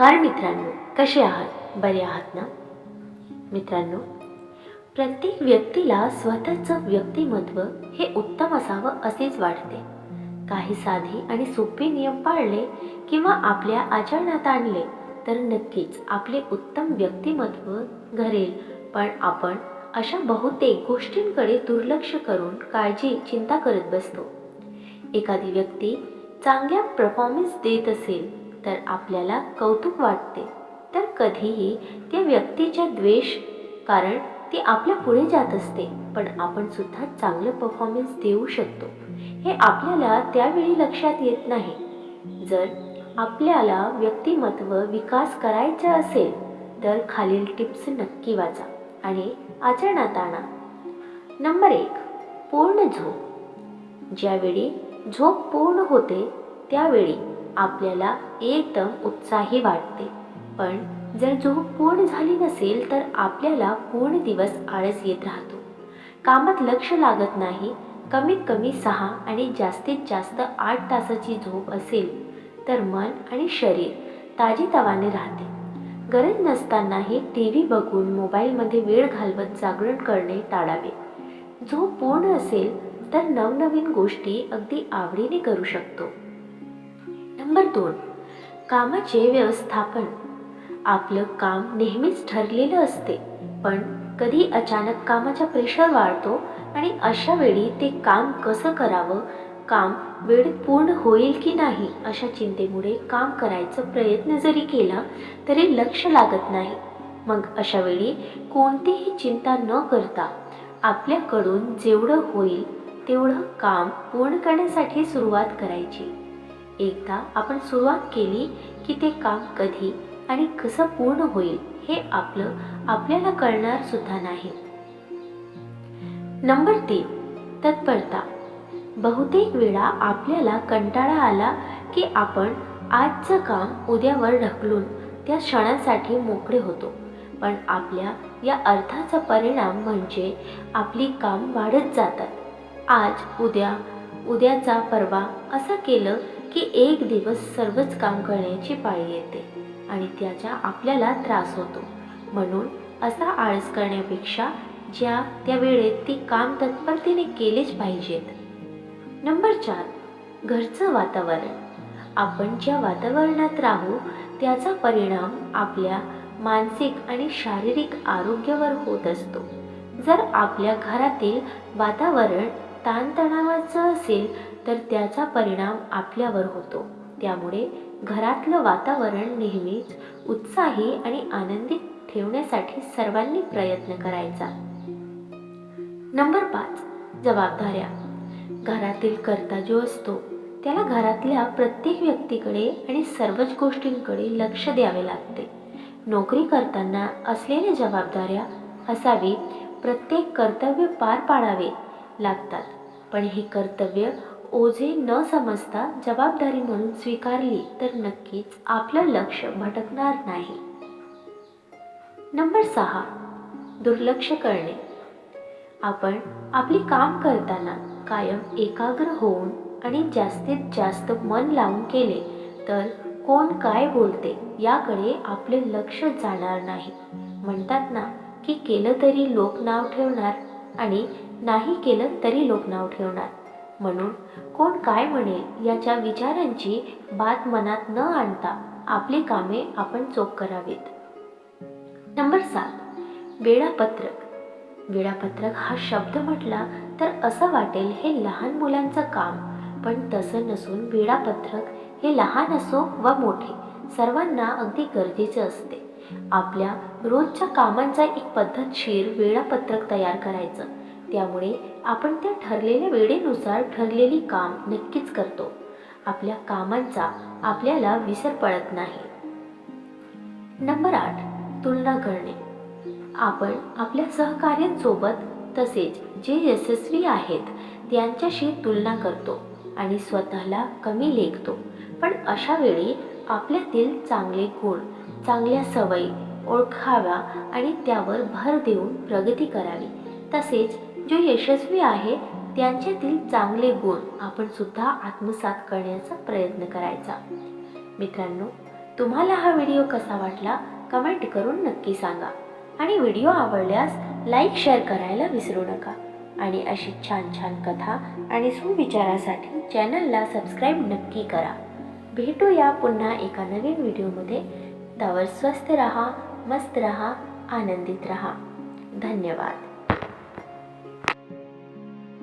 नमस्कार मित्रांनो कसे आहात? बरे आहात ना? मित्रांनो प्रत्येक व्यक्तीला स्वतःचं व्यक्तिमत्व हे उत्तम असावं असेच वाटते. काही साधे आणि सोपे नियम पाळले किंवा आपल्या आचरणात आणले तर नक्कीच आपले उत्तम व्यक्तिमत्व घरेल. पण आपण अशा बहुतेक गोष्टींकडे दुर्लक्ष करून काळजी चिंता करत बसतो. एखादी व्यक्ती चांगल्या परफॉर्मन्स देत असेल तर आपल्याला कौतुक वाटते. तर कधीही त्या व्यक्तीच्या द्वेष कारण ती आपल्या पुढे जात असते पण आपण सुद्धा चांगलं परफॉर्मन्स देऊ शकतो. हे आपल्याला त्यावेळी लक्षात येत नाही. जर आपल्याला व्यक्तिमत्व विकास करायचा असेल तर खालील टिप्स नक्की वाचा आणि आचरणात आणा. नंबर एक पूर्ण झोप. ज्यावेळी झोप पूर्ण होते त्यावेळी आपल्याला एकदम उत्साही वाटते. पण जर झोप पूर्ण झाली नसेल तर आपल्याला पूर्ण दिवस आळस येत राहतो. कामात लक्ष लागत नाही. कमीत कमी सहा आणि जास्तीत जास्त आठ तासाची झोप असेल तर मन आणि शरीर ताजीतवाने राहते. गरज नसतानाही टी व्ही बघून मोबाईलमध्ये वेळ घालवत जागरण करणे टाळावे. झोप पूर्ण असेल तर नवनवीन गोष्टी अगदी आवडीने करू शकतो. नंबर दोन. कामाचे व्यवस्थापन. आपलं काम नेहमीच ठरलेलं असते पण कधी अचानक कामाचा प्रेशर वाढतो आणि अशा वेळी ते काम कसं करावं काम वेळेत पूर्ण होईल की नाही अशा चिंतेमुळे काम करायचा प्रयत्न जरी केला तरी लक्ष लागत नाही. मग अशा वेळी कोणतीही चिंता न करता आपल्याकडून जेवढं होईल तेवढं काम पूर्ण करण्यासाठी सुरुवात करायची. एकदा आपण सुरुवात केली की ते काम कधी आणि कसं पूर्ण होईल हे आपलं आपल्याला कळणार सुद्धा नाही. नंबर तीन तत्परता. बहुतेक वेळा आपल्याला कंटाळा आला की आपण आजचं काम उद्यावर ढकलून त्या क्षणासाठी मोकळे होतो. पण आपल्या या अर्थाचा परिणाम म्हणजे आपली काम वाढत जातात. आज उद्या उद्याचा परवा असं केलं की एक दिवस सर्वच काम करण्याची पाळी येते आणि त्याचा आपल्याला त्रास होतो. म्हणून असा आळस करण्यापेक्षा ज्या त्या वेळेत ती काम तत्परतेने केलेच पाहिजेत. नंबर चार घरचं वातावरण. आपण ज्या वातावरणात राहू त्याचा परिणाम आपल्या मानसिक आणि शारीरिक आरोग्यावर होत असतो. जर आपल्या घरातील वातावरण ताणतणावाचं असेल तर त्याचा परिणाम आपल्यावर होतो. त्यामुळे घरातलं वातावरण नेहमीच उत्साही आणि आनंदित ठेवण्यासाठी सर्वांनी प्रयत्न करायचा. नंबर पाच. जबाबदाऱ्या. घरातील कर्ता जो असतो त्याला घरातल्या प्रत्येक व्यक्तीकडे आणि सर्वच गोष्टींकडे लक्ष द्यावे लागते. नोकरी करताना असलेल्या जबाबदाऱ्या असावी प्रत्येक कर्तव्य पार पाडावे लागतात. पण हे कर्तव्य ओझे न समजता जबाबदारी म्हणून स्वीकारली तर नक्कीच आपलं लक्ष भटकणार नाही. नंबर सहा. दुर्लक्ष करणे. आपण आपली काम करताना कायम एकाग्र होऊन आणि जास्तीत जास्त मन लावून केले तर कोण काय बोलते याकडे आपले लक्ष जाणार नाही. म्हणतात ना की केलं तरी लोक नाव ठेवणार आणि नाही केलं तरी लोक नाव ठेवणार. म्हणून कोण काय म्हणेल याच्या विचारांची बात मनात न आणता आपली कामे आपण चोख करावीत. नंबर सात. वेळापत्रक. वेळापत्रक हा शब्द म्हटला तर असं वाटेल हे लहान मुलांचं काम पण तसं नसून वेळापत्रक हे लहान असो व मोठे सर्वांना अगदी गरजेचं असते. आपल्या रोजच्या कामांचा एक पद्धतशीर वेळापत्रक तयार करायचं. त्यामुळे आपण त्या ठरलेल्या वेळेनुसार ठरलेली काम नक्कीच करतो. आपल्या कामांचा आपल्याला विसर पडत नाही. नंबर आठ तुलना करणे. आपण आपल्या सहकार्यांसोबत तसेच जे यशस्वी आहेत त्यांच्याशी तुलना करतो आणि स्वतःला कमी लेखतो. पण अशा वेळी आपल्यातील चांगले गुण चांगल्या सवयी ओळखाव्या आणि त्यावर भर देऊन प्रगती करावी. तसेच जो यशस्वी आहे त्यांच्यातील चांगले गुण आपण सुद्धा आत्मसात करण्याचा प्रयत्न करायचा. मित्रांनो तुम्हाला हा व्हिडिओ कसा वाटला कमेंट करून नक्की सांगा. आणि व्हिडिओ आवडल्यास लाईक शेअर करायला विसरू नका. आणि अशी छान छान कथा आणि सुविचारासाठी चॅनलला सबस्क्राईब नक्की करा. भेटूया पुन्हा एका नवीन व्हिडिओमध्ये. त्यावर स्वस्थ रहा मस्त रहा आनंदित रहा. धन्यवाद.